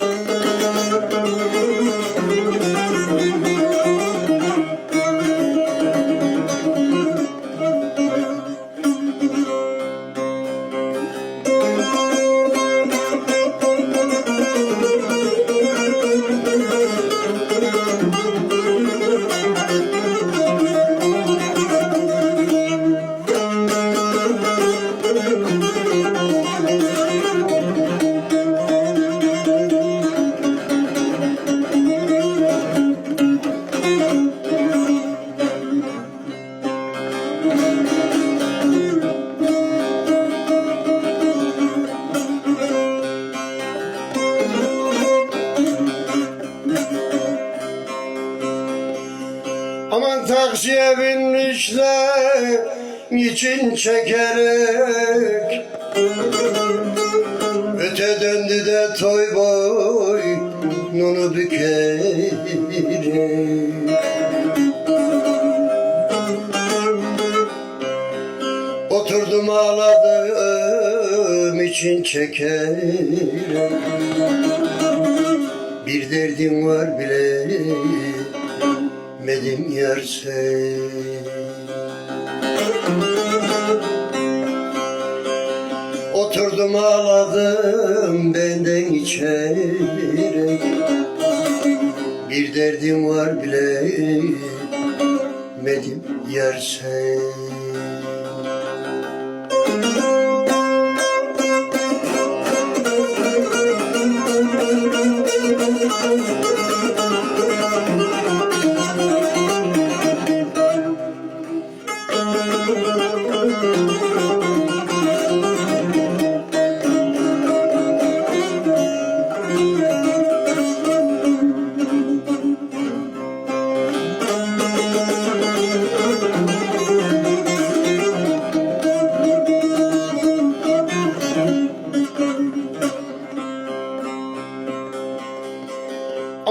Aman taksiye binmişler için çekerek? Öte döndü de toy boy nunu bükerek. Oturdum ağladım için çekerek. Bir derdim var bile Medim yar sen Oturdum ağladım benden içerek Bir derdim var bile Medim yar sen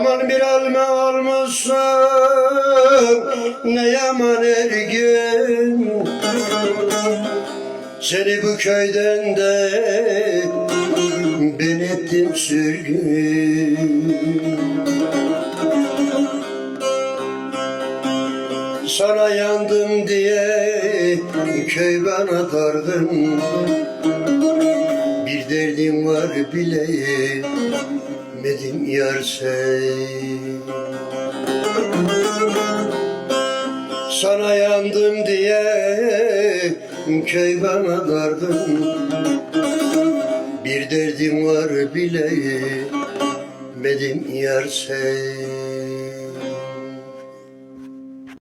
Aman bir alma almazsan ne yaman ergen Seni bu köyden de ben ettim sürgün. Sana yandım diye köy bana dargın Bir derdim var bileyim Medim yar sen Sana yandım diye köy bana dargın Bir derdim var bile Medim yar sen